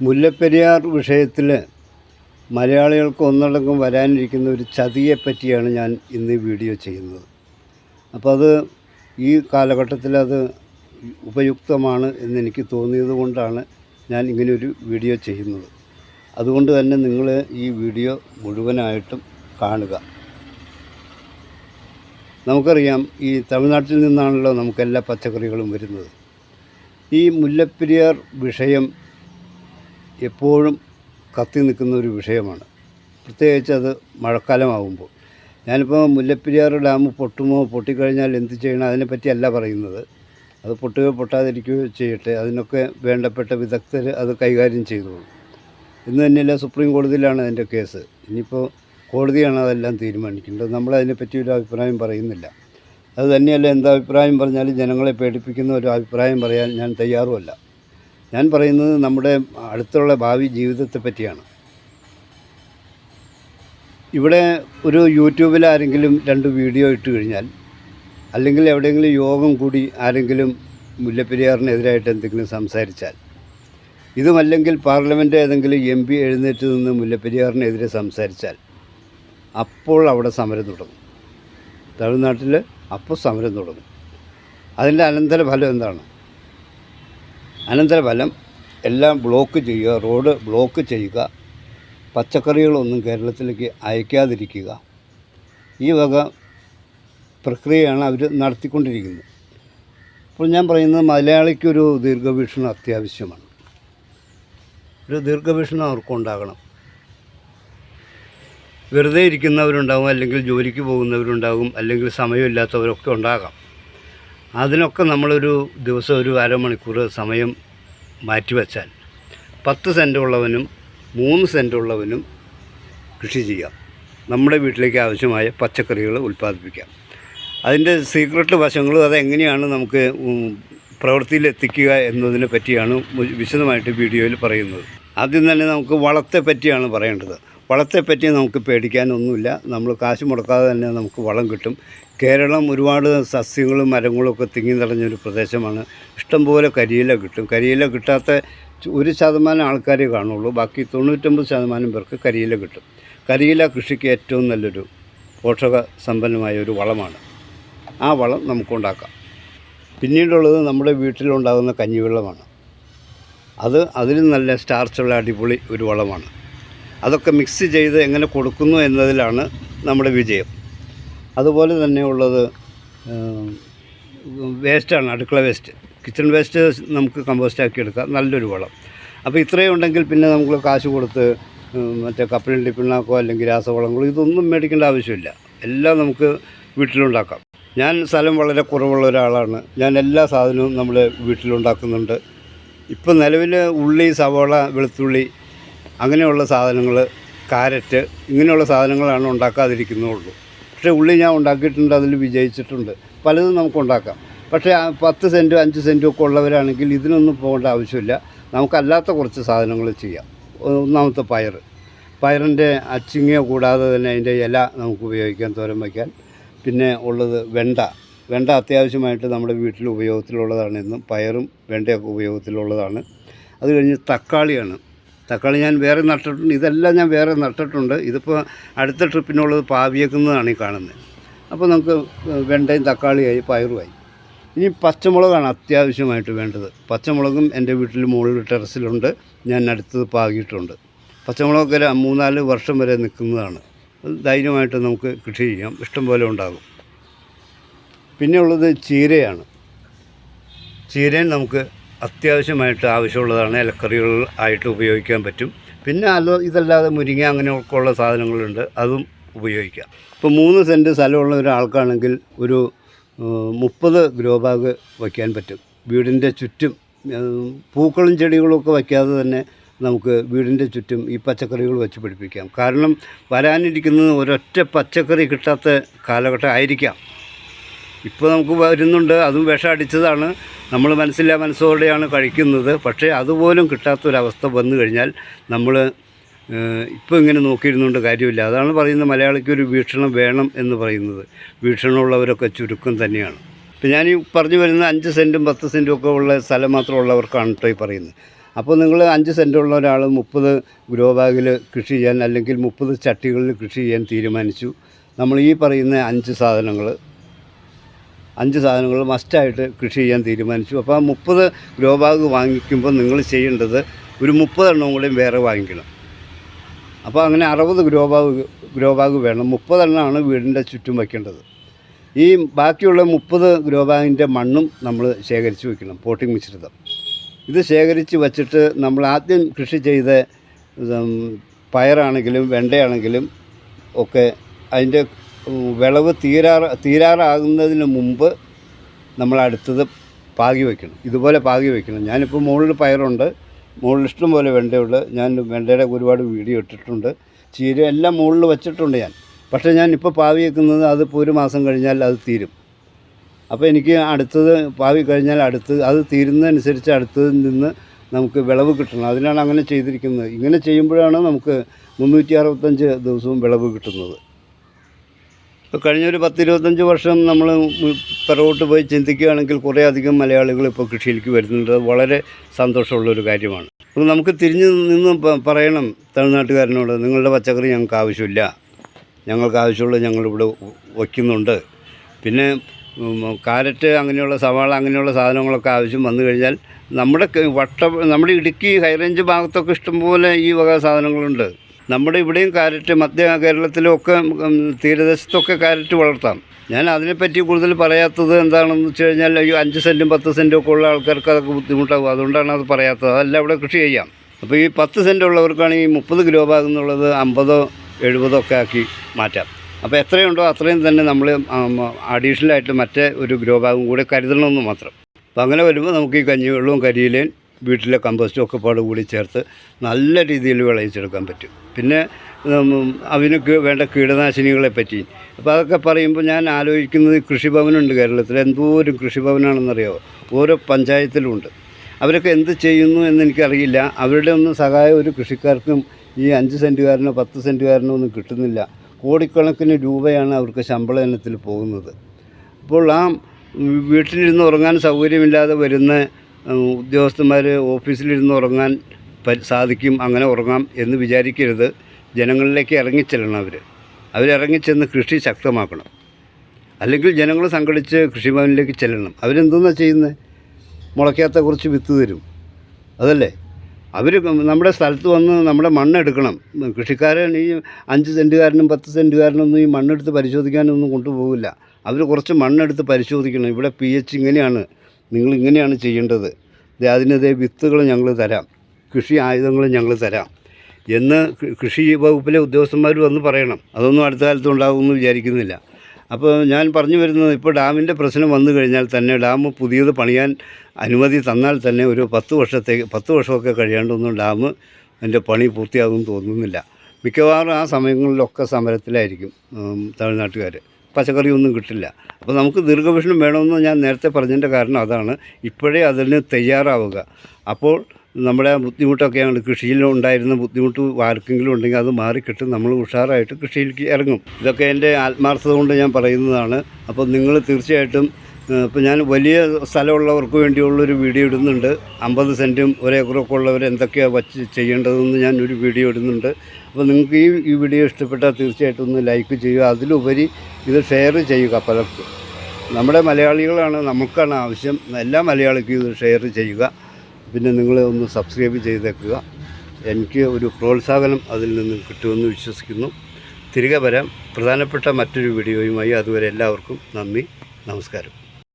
മുല്ലപ്പെരിയാർ വിഷയത്തിൽ മലയാളികൾക്ക് ഒന്നടങ്കം വരാനിരിക്കുന്ന ഒരു ചതിയെ പറ്റിയാണ് ഞാൻ ഇന്ന് വീഡിയോ ചെയ്യുന്നത്. അപ്പോൾ അത് ഈ കാലഘട്ടത്തിൽ അത് ഉപയുക്തമാണ് എന്നെനിക്ക് തോന്നിയത് കൊണ്ടാണ് ഞാൻ ഇങ്ങനെയൊരു വീഡിയോ ചെയ്യുന്നത്. അതുകൊണ്ട് തന്നെ നിങ്ങൾ ഈ വീഡിയോ മുഴുവനായിട്ടും കാണുക. നമുക്കറിയാം ഈ തമിഴ്നാട്ടിൽ നിന്നാണല്ലോ നമുക്കെല്ലാ പച്ചക്കറികളും വരുന്നത്. ഈ മുല്ലപ്പെരിയാർ വിഷയം എപ്പോഴും കത്തി നിൽക്കുന്ന ഒരു വിഷയമാണ്. പ്രത്യേകിച്ച് അത് മഴക്കാലമാകുമ്പോൾ ഞാനിപ്പോൾ മുല്ലപ്പെരിയാർ ഡാം പൊട്ടുമോ പൊട്ടിക്കഴിഞ്ഞാൽ എന്ത് ചെയ്യണം അതിനെപ്പറ്റിയല്ല പറയുന്നത്. അത് പൊട്ടുകയോ പൊട്ടാതിരിക്കുകയോ ചെയ്യട്ടെ അതിനൊക്കെ വേണ്ടപ്പെട്ട വിദഗ്ധർ അത് കൈകാര്യം ചെയ്തോളൂ. ഇന്ന് തന്നെയല്ല സുപ്രീം കോടതിയിലാണ് അതിന്റെ കേസ്. ഇനിയിപ്പോൾ കോടതിയാണ് അതെല്ലാം തീരുമാനിക്കേണ്ടത്. നമ്മളതിനെപ്പറ്റി ഒരു അഭിപ്രായം പറയുന്നില്ല. അത് തന്നെയല്ല എന്താ അഭിപ്രായം പറഞ്ഞാലും ജനങ്ങളെ പേടിപ്പിക്കുന്ന ഒരു അഭിപ്രായം പറയാൻ ഞാൻ തയ്യാറുമല്ല. ഞാൻ പറയുന്നത് നമ്മുടെ അടുത്തുള്ള ഭാവി ജീവിതത്തെ പറ്റിയാണ്. ഇവിടെ ഒരു യൂട്യൂബിൽ ആരെങ്കിലും രണ്ട് വീഡിയോ ഇട്ട് കഴിഞ്ഞാൽ അല്ലെങ്കിൽ എവിടെയെങ്കിലും യോഗം കൂടി ആരെങ്കിലും മുല്ലപ്പെരിയാറിനെതിരായിട്ട് എന്തെങ്കിലും സംസാരിച്ചാൽ ഇതുമല്ലെങ്കിൽ പാർലമെന്റ് ഏതെങ്കിലും എം പി എഴുന്നേറ്റ് നിന്ന് മുല്ലപ്പെരിയാറിനെതിരെ സംസാരിച്ചാൽ അപ്പോൾ അവിടെ സമരം തുടങ്ങും. തമിഴ്നാട്ടിൽ അപ്പോൾ സമരം തുടങ്ങും. അതിന്റെ അനന്തരഫലം എന്താണ്? അനന്തരഫലം എല്ലാം ബ്ലോക്ക് ചെയ്യുക റോഡ് ബ്ലോക്ക് ചെയ്യുക പച്ചക്കറികളൊന്നും കേരളത്തിലേക്ക് അയക്കാതിരിക്കുക. ഈ വക പ്രക്രിയയാണ് അവർ നടത്തിക്കൊണ്ടിരിക്കുന്നത്. അപ്പോൾ ഞാൻ പറയുന്നത് മലയാളിക്കൊരു ദീർഘവീക്ഷണം അത്യാവശ്യമാണ്. ഒരു ദീർഘവീക്ഷണം അവർക്കുണ്ടാകണം. വെറുതെ ഇരിക്കുന്നവരുണ്ടാകും അല്ലെങ്കിൽ ജോലിക്ക് പോകുന്നവരുണ്ടാകും അല്ലെങ്കിൽ സമയമില്ലാത്തവരൊക്കെ ഉണ്ടാകാം. അതിനൊക്കെ നമ്മളൊരു ദിവസം ഒരു അരമണിക്കൂർ സമയം മാറ്റിവെച്ചാൽ പത്ത് സെന്റ് ഉള്ളവനും മൂന്ന് സെന്റ് ഉള്ളവനും കൃഷി ചെയ്യാം. നമ്മുടെ വീട്ടിലേക്ക് ആവശ്യമായ പച്ചക്കറികൾ ഉൽപ്പാദിപ്പിക്കാം. അതിന്റെ സീക്രട്ട് വശങ്ങളും അതെങ്ങനെയാണ് നമുക്ക് പ്രവൃത്തിയിലെത്തിക്കുക എന്നതിനെ പറ്റിയാണ് വിശദമായിട്ട് വീഡിയോയിൽ പറയുന്നത്. ആദ്യം തന്നെ നമുക്ക് വളത്തെ പറ്റിയാണ് പറയേണ്ടത്. വളത്തെപ്പറ്റി നമുക്ക് പേടിക്കാനൊന്നുമില്ല. നമ്മൾ കാശ് മുടക്കാതെ തന്നെ നമുക്ക് വളം കിട്ടും. കേരളം ഒരുപാട് സസ്യങ്ങളും മരങ്ങളും ഒക്കെ തിങ്ങി നിറഞ്ഞൊരു പ്രദേശമാണ്. ഇഷ്ടംപോലെ കരിയില കിട്ടും. കരിയില കിട്ടാത്ത ഒരു ശതമാനം ആൾക്കാരെ കാണുള്ളൂ. ബാക്കി തൊണ്ണൂറ്റൊമ്പത് ശതമാനം പേർക്ക് കരിയില കിട്ടും. കരിയില കൃഷിക്ക് ഏറ്റവും നല്ലൊരു പോഷക സമ്പന്നമായ ഒരു വളമാണ്. ആ വളം നമുക്കുണ്ടാക്കാം പിന്നീടുള്ളത് നമ്മുടെ വീട്ടിലുണ്ടാകുന്ന കഞ്ഞിവെള്ളമാണ്. അത് അതിലും നല്ല സ്റ്റാർച്ചുള്ള അടിപൊളി ഒരു വളമാണ്. അതൊക്കെ മിക്സ് ചെയ്ത് എങ്ങനെ കൊടുക്കുന്നു എന്നതിലാണ് നമ്മുടെ വിജയം. അതുപോലെ തന്നെയുള്ളത് വേസ്റ്റാണ് അടുക്കള വേസ്റ്റ് കിച്ചൺ വേസ്റ്റ് നമുക്ക് കമ്പോസ്റ്റാക്കി എടുക്കാം നല്ലൊരു വളം. അപ്പോൾ ഇത്രയും ഉണ്ടെങ്കിൽ പിന്നെ നമുക്ക് കാശ് കൊടുത്ത് മറ്റേ കപ്പലിന്റെ പിണ്ണാക്കോ അല്ലെങ്കിൽ രാസവളങ്ങളോ ഇതൊന്നും മേടിക്കേണ്ട ആവശ്യമില്ല. എല്ലാം നമുക്ക് വീട്ടിലുണ്ടാക്കാം. ഞാൻ സ്ഥലം വളരെ കുറവുള്ള ഒരാളാണ്. ഞാൻ എല്ലാ സാധനവും നമ്മൾ വീട്ടിലുണ്ടാക്കുന്നുണ്ട്. ഇപ്പം നിലവിൽ ഉള്ളി സവോള വെളുത്തുള്ളി അങ്ങനെയുള്ള സാധനങ്ങൾ കാരറ്റ് ഇങ്ങനെയുള്ള സാധനങ്ങളാണ് ഉണ്ടാക്കാതിരിക്കുന്നുള്ളൂ പക്ഷേ ഉള്ളി ഞാൻ ഉണ്ടാക്കിയിട്ടുണ്ട് അതിൽ വിജയിച്ചിട്ടുണ്ട്. പലതും നമുക്ക് ഉണ്ടാക്കാം. പക്ഷേ പത്ത് സെന്റും അഞ്ച് സെന്റും ഒക്കെ ഉള്ളവരാണെങ്കിൽ ഇതിനൊന്നും പോകേണ്ട ആവശ്യമില്ല. നമുക്കല്ലാത്ത കുറച്ച് സാധനങ്ങൾ ചെയ്യാം. ഒന്നാമത്തെ പയർ പയറിന്റെ അച്ചിങ്ങ കൂടാതെ തന്നെ അതിന്റെ ഇല നമുക്ക് ഉപയോഗിക്കാൻ തോരം വയ്ക്കാൻ. പിന്നെ ഉള്ളത് വെണ്ട. വെണ്ട അത്യാവശ്യമായിട്ട് നമ്മുടെ വീട്ടിൽ ഉപയോഗത്തിലുള്ളതാണ് ഇന്നും പയറും വെണ്ടയൊക്കെ ഉപയോഗത്തിലുള്ളതാണ്. അത് കഴിഞ്ഞ് തക്കാളിയാണ്. തക്കാളി ഞാൻ വേറെ നട്ടിട്ടുണ്ട് ഇതെല്ലാം ഞാൻ വേറെ നട്ടിട്ടുണ്ട്. ഇതിപ്പോൾ അടുത്ത ട്രിപ്പിനുള്ളത് പാവിയേക്കുന്നതാണ് ഈ കാണുന്നത്. അപ്പോൾ നമുക്ക് വെണ്ടയും തക്കാളിയായി പയറുമായി. ഇനി പച്ചമുളകാണ് അത്യാവശ്യമായിട്ട് വേണ്ടത്. പച്ചമുളകും എന്റെ വീട്ടിൽ മുകളിൽ ടെറസിലുണ്ട്. ഞാൻ അടുത്തത് പാകിയിട്ടുണ്ട്. പച്ചമുളകൊക്കെ ഒരു മൂന്നാൽ വർഷം വരെ നിൽക്കുന്നതാണ്. ധൈര്യമായിട്ട് നമുക്ക് കൃഷി ചെയ്യാം. ഇഷ്ടംപോലെ ഉണ്ടാകും. പിന്നെ ഉള്ളത് ചീരയാണ്. ചീരയും നമുക്ക് അത്യാവശ്യമായിട്ട് ആവശ്യമുള്ളതാണ് ഇലക്കറികൾ ആയിട്ട് ഉപയോഗിക്കാൻ പറ്റും. പിന്നെ അല്ല ഇതല്ലാതെ മുരിങ്ങ അങ്ങനെയൊക്കെയുള്ള സാധനങ്ങളുണ്ട് അതും ഉപയോഗിക്കാം. ഇപ്പോൾ മൂന്ന് സെന്റ് സ്ഥലമുള്ള ഒരാൾക്കാണെങ്കിൽ ഒരു മുപ്പത് ഗ്രോ ബാഗ് വയ്ക്കാൻ പറ്റും. വീടിന്റെ ചുറ്റും പൂക്കളും ചെടികളും ഒക്കെ വയ്ക്കാതെ തന്നെ നമുക്ക് വീടിന്റെ ചുറ്റും ഈ പച്ചക്കറികൾ വെച്ച് പിടിപ്പിക്കാം. കാരണം വരാനിരിക്കുന്നത് ഒരൊറ്റ പച്ചക്കറി കിട്ടാത്ത കാലഘട്ടം ആയിരിക്കാം. ഇപ്പോൾ നമുക്ക് വരുന്നുണ്ട് അതും വിഷം അടിച്ചതാണ്. നമ്മൾ മനസ്സില്ലാ മനസ്സോടെയാണ് കഴിക്കുന്നത്. പക്ഷേ അതുപോലും കിട്ടാത്തൊരവസ്ഥ വന്നു കഴിഞ്ഞാൽ നമ്മൾ ഇപ്പോൾ ഇങ്ങനെ നോക്കിയിരുന്നുകൊണ്ട് കാര്യമില്ല. അതാണ് പറയുന്നത് മലയാളിക്ക് ഒരു വീക്ഷണം വേണം എന്ന് പറയുന്നത്. വീക്ഷണമുള്ളവരൊക്കെ ചുരുക്കം തന്നെയാണ്. ഇപ്പം ഞാൻ ഈ പറഞ്ഞു വരുന്ന അഞ്ച് സെന്റും പത്ത് സെന്റും ഒക്കെ ഉള്ള സ്ഥലം മാത്രമുള്ളവർക്കാണ് കേട്ടോ ഈ പറയുന്നത്. അപ്പോൾ നിങ്ങൾ അഞ്ച് സെന്റുള്ള ഒരാൾ മുപ്പത് ഗ്രോ ബാഗിൽ കൃഷി ചെയ്യാൻ അല്ലെങ്കിൽ മുപ്പത് ചട്ടികളിൽ കൃഷി ചെയ്യാൻ തീരുമാനിച്ചു. നമ്മൾ ഈ പറയുന്ന അഞ്ച് സാധനങ്ങൾ അഞ്ച് സാധനങ്ങൾ മസ്റ്റായിട്ട് കൃഷി ചെയ്യാൻ തീരുമാനിച്ചു. അപ്പോൾ ആ മുപ്പത് ഗ്രോ ബാഗ് വാങ്ങിക്കുമ്പോൾ നിങ്ങൾ ചെയ്യേണ്ടത് ഒരു മുപ്പതെണ്ണം കൂടെയും വേറെ വാങ്ങിക്കണം. അപ്പോൾ അങ്ങനെ അറുപത് ഗ്രോ ബാഗ് ഗ്രോ ബാഗ് വേണം. മുപ്പതെണ്ണമാണ് വീടിന്റെ ചുറ്റും വയ്ക്കേണ്ടത്. ഈ ബാക്കിയുള്ള മുപ്പത് ഗ്രോ ബാഗിന്റെ മണ്ണും നമ്മൾ ശേഖരിച്ച് വെക്കണം പോട്ടിംഗ് മിശ്രിതം. ഇത് ശേഖരിച്ച് വച്ചിട്ട് നമ്മൾ ആദ്യം കൃഷി ചെയ്ത പയറാണെങ്കിലും വെണ്ടയാണെങ്കിലും ഒക്കെ അതിന്റെ വിളവ് തീരാറ് തീരാറാകുന്നതിന് മുമ്പ് നമ്മൾ അടുത്തത് പാകി വയ്ക്കണം ഇതുപോലെ പാകി വയ്ക്കണം ഞാനിപ്പോൾ മുകളിൽ പയറുണ്ട്. മുകളിൽ ഇഷ്ടം പോലെ വെണ്ടയുണ്ട്. ഞാൻ വെണ്ടയുടെ ഒരുപാട് വീഡിയോ ഇട്ടിട്ടുണ്ട്. ചീര എല്ലാം മുകളിൽ വെച്ചിട്ടുണ്ട് ഞാൻ. പക്ഷേ ഞാൻ ഇപ്പോൾ പാവി വയ്ക്കുന്നത് അതിപ്പോൾ ഒരു മാസം കഴിഞ്ഞാൽ അത് തീരും. അപ്പോൾ എനിക്ക് അടുത്തത് പാവി കഴിഞ്ഞാൽ അടുത്ത് അത് തീരുന്നതനുസരിച്ച് അടുത്തതിൽ നിന്ന് നമുക്ക് വിളവ് കിട്ടണം. അതിനാണ് അങ്ങനെ ചെയ്തിരിക്കുന്നത്. ഇങ്ങനെ ചെയ്യുമ്പോഴാണ് നമുക്ക് മുന്നൂറ്റി അറുപത്തഞ്ച് ദിവസവും വിളവ് കിട്ടുന്നത്. കഴിഞ്ഞൊരു പത്തിരുപത്തഞ്ച് വർഷം നമ്മൾ പിറകോട്ട് പോയി ചിന്തിക്കുകയാണെങ്കിൽ കുറേ അധികം മലയാളികൾ ഇപ്പോൾ കൃഷിയിലേക്ക് വരുന്നുണ്ട്. വളരെ സന്തോഷമുള്ളൊരു കാര്യമാണ്. അപ്പോൾ നമുക്ക് തിരിഞ്ഞു നിന്ന് പറയണം തമിഴ്നാട്ടുകാരനോട് നിങ്ങളുടെ പച്ചക്കറി ഞങ്ങൾക്ക് ആവശ്യമില്ല. ഞങ്ങൾക്ക് ആവശ്യമുള്ളത് ഞങ്ങളിവിടെ വയ്ക്കുന്നുണ്ട്. പിന്നെ കാരറ്റ് അങ്ങനെയുള്ള സവാള അങ്ങനെയുള്ള സാധനങ്ങളൊക്കെ ആവശ്യം വന്നു കഴിഞ്ഞാൽ നമ്മുടെ വട്ട നമ്മുടെ ഇടുക്കി ഹൈറേഞ്ച് ഭാഗത്തൊക്കെ ഇഷ്ടംപോലെ ഈ വക സാധനങ്ങളുണ്ട്. നമ്മുടെ ഇവിടെയും കാരറ്റ് മധ്യ കേരളത്തിലും ഒക്കെ തീരദേശത്തൊക്കെ കാരറ്റ് വളർത്താം. ഞാൻ അതിനെപ്പറ്റി കൂടുതൽ പറയാത്തത് എന്താണെന്ന് വെച്ച് കഴിഞ്ഞാൽ ഈ അഞ്ച് സെന്റും പത്ത് സെന്റും ഒക്കെ ഉള്ള ആൾക്കാർക്ക് അതൊക്കെ ബുദ്ധിമുട്ടാകും അതുകൊണ്ടാണ് അത് പറയാത്തത്. അതല്ല അവിടെ കൃഷി ചെയ്യാം. അപ്പോൾ ഈ പത്ത് സെന്റ് ഉള്ളവർക്കാണെങ്കിൽ മുപ്പത് ഗ്രോ ഭാഗം എന്നുള്ളത് അമ്പതോ എഴുപതോ ഒക്കെ ആക്കി മാറ്റാം. അപ്പോൾ എത്രയുണ്ടോ അത്രയും തന്നെ നമ്മൾ അഡീഷണലായിട്ട് മറ്റേ ഒരു ഗ്രോ ബാഗും കൂടെ കരുതണമെന്ന് മാത്രം. അപ്പോൾ അങ്ങനെ വരുമ്പോൾ നമുക്ക് ഈ കഞ്ഞിവെള്ളവും കരിയിലയും വീട്ടിലെ കമ്പോസ്റ്റും ഒക്കെ പാട് കൂടി ചേർത്ത് നല്ല രീതിയിൽ വിളയിച്ചെടുക്കാൻ പറ്റും. പിന്നെ അതിനൊക്കെ അതിന് വേണ്ട കീടനാശിനികളെ പറ്റി. അപ്പോൾ അതൊക്കെ പറയുമ്പോൾ ഞാൻ ആലോചിക്കുന്നത് കൃഷിഭവനുണ്ട് കേരളത്തിൽ എന്തോരം കൃഷിഭവനാണെന്നറിയാമോ ഓരോ പഞ്ചായത്തിലുമുണ്ട് അവരൊക്കെ എന്ത് ചെയ്യുന്നു എന്ന് എനിക്കറിയില്ല അവരുടെ ഒന്നും സഹായം ഒരു കൃഷിക്കാർക്കും ഈ അഞ്ച് സെന്റുകാരനോ പത്ത് സെന്റുകാരനോ ഒന്നും കിട്ടുന്നില്ല. കോടിക്കണക്കിന് രൂപയാണ് അവർക്ക് ശമ്പള ഇനത്തിൽ പോകുന്നത്. അപ്പോൾ ആ വീട്ടിലിരുന്ന് ഉറങ്ങാൻ സൗകര്യമില്ലാതെ വരുന്ന ഉദ്യോഗസ്ഥന്മാർ ഓഫീസിലിരുന്ന് ഉറങ്ങാൻ സാധിക്കും അങ്ങനെ ഉറങ്ങാം എന്ന് വിചാരിക്കരുത്. ജനങ്ങളിലേക്ക് ഇറങ്ങിച്ചെല്ലണം അവർ അവരിറങ്ങിച്ചെന്ന് കൃഷി ശക്തമാക്കണം. അല്ലെങ്കിൽ ജനങ്ങൾ സംഘടിച്ച് കൃഷിഭവനിലേക്ക് ചെല്ലണം. അവരെന്തെന്നാണ് ചെയ്യുന്നത് മുളയ്ക്കാത്ത കുറച്ച് വിത്ത് തരും. അതല്ലേ? അവർ നമ്മുടെ സ്ഥലത്ത് വന്ന് നമ്മുടെ മണ്ണെടുക്കണം. കൃഷിക്കാരൻ ഈ അഞ്ച് സെന്റുകാരനും പത്ത് സെന്റുകാരനൊന്നും ഈ മണ്ണെടുത്ത് പരിശോധിക്കാനൊന്നും കൊണ്ടുപോകില്ല. അവർ കുറച്ച് മണ്ണെടുത്ത് പരിശോധിക്കണം. ഇവിടെ പി എച്ച് ഇങ്ങനെയാണ്. നിങ്ങൾ ഇങ്ങനെയാണ് ചെയ്യേണ്ടത് അതിനതേ വിത്തുകൾ ഞങ്ങൾ തരാം. കൃഷി ആയുധങ്ങൾ ഞങ്ങൾ തരാം. എന്ന് കൃഷി വകുപ്പിലെ ഉദ്യോഗസ്ഥന്മാർ വന്ന് പറയണം. അതൊന്നും അടുത്ത കാലത്ത് ഉണ്ടാകുമെന്ന് വിചാരിക്കുന്നില്ല. അപ്പോൾ ഞാൻ പറഞ്ഞു വരുന്നത് ഇപ്പോൾ ഡാമിന്റെ പ്രശ്നം വന്നു കഴിഞ്ഞാൽ തന്നെ ഡാം പുതിയത് പണിയാൻ അനുമതി തന്നാൽ തന്നെ ഒരു പത്ത് വർഷത്തേക്ക് പത്ത് വർഷമൊക്കെ കഴിയാണ്ടൊന്നും ഡാം അതിന്റെ പണി പൂർത്തിയാകുമെന്ന് തോന്നുന്നില്ല. മിക്കവാറും ആ സമയങ്ങളിലൊക്കെ സമരത്തിലായിരിക്കും തമിഴ്നാട്ടുകാർ പച്ചക്കറി ഒന്നും കിട്ടില്ല. അപ്പോൾ നമുക്ക് ദീർഘവീക്ഷണം വേണമെന്ന് ഞാൻ നേരത്തെ പറഞ്ഞതിന്റെ കാരണം അതാണ്. ഇപ്പോഴേ അതിന് തയ്യാറാവുക. അപ്പോൾ നമ്മുടെ ബുദ്ധിമുട്ടൊക്കെയാണ്. കൃഷിയിൽ ഉണ്ടായിരുന്ന ബുദ്ധിമുട്ട് ആർക്കെങ്കിലും ഉണ്ടെങ്കിൽ അത് മാറിക്കിട്ടും. നമ്മൾ ഉഷാറായിട്ട് കൃഷിയിലേക്ക് ഇറങ്ങും. ഇതൊക്കെ എന്റെ ആത്മാർത്ഥത കൊണ്ട് ഞാൻ പറയുന്നതാണ്. അപ്പോൾ നിങ്ങൾ തീർച്ചയായിട്ടും ഇപ്പോൾ ഞാൻ വലിയ സ്ഥലമുള്ളവർക്ക് വേണ്ടിയുള്ളൊരു വീഡിയോ ഇടുന്നുണ്ട്. അമ്പത് സെന്റും ഒരേക്കറൊക്കെ ഉള്ളവർ എന്തൊക്കെയാണ് വച്ച് ചെയ്യേണ്ടതെന്ന് ഞാൻ ഒരു വീഡിയോ ഇടുന്നുണ്ട്. അപ്പോൾ നിങ്ങൾക്ക് ഈ ഈ വീഡിയോ ഇഷ്ടപ്പെട്ടാൽ തീർച്ചയായിട്ടും ഒന്ന് ലൈക്ക് ചെയ്യുക. അതിലുപരി ഇത് ഷെയർ ചെയ്യുക പലർക്കും. നമ്മുടെ മലയാളികളാണ് നമുക്കാണ് ആവശ്യം. എല്ലാ മലയാളിക്കും ഇത് ഷെയർ ചെയ്യുക. പിന്നെ നിങ്ങൾ ഒന്ന് സബ്സ്ക്രൈബ് ചെയ്തേക്കുക. എനിക്ക് ഒരു പ്രോത്സാഹനം അതിൽ നിന്ന് കിട്ടുമെന്ന് വിശ്വസിക്കുന്നു. തിരികെ വരാം. പ്രധാനപ്പെട്ട മറ്റൊരു വീഡിയോയുമായി അതുവരെ എല്ലാവർക്കും നന്ദി. നമസ്കാരം.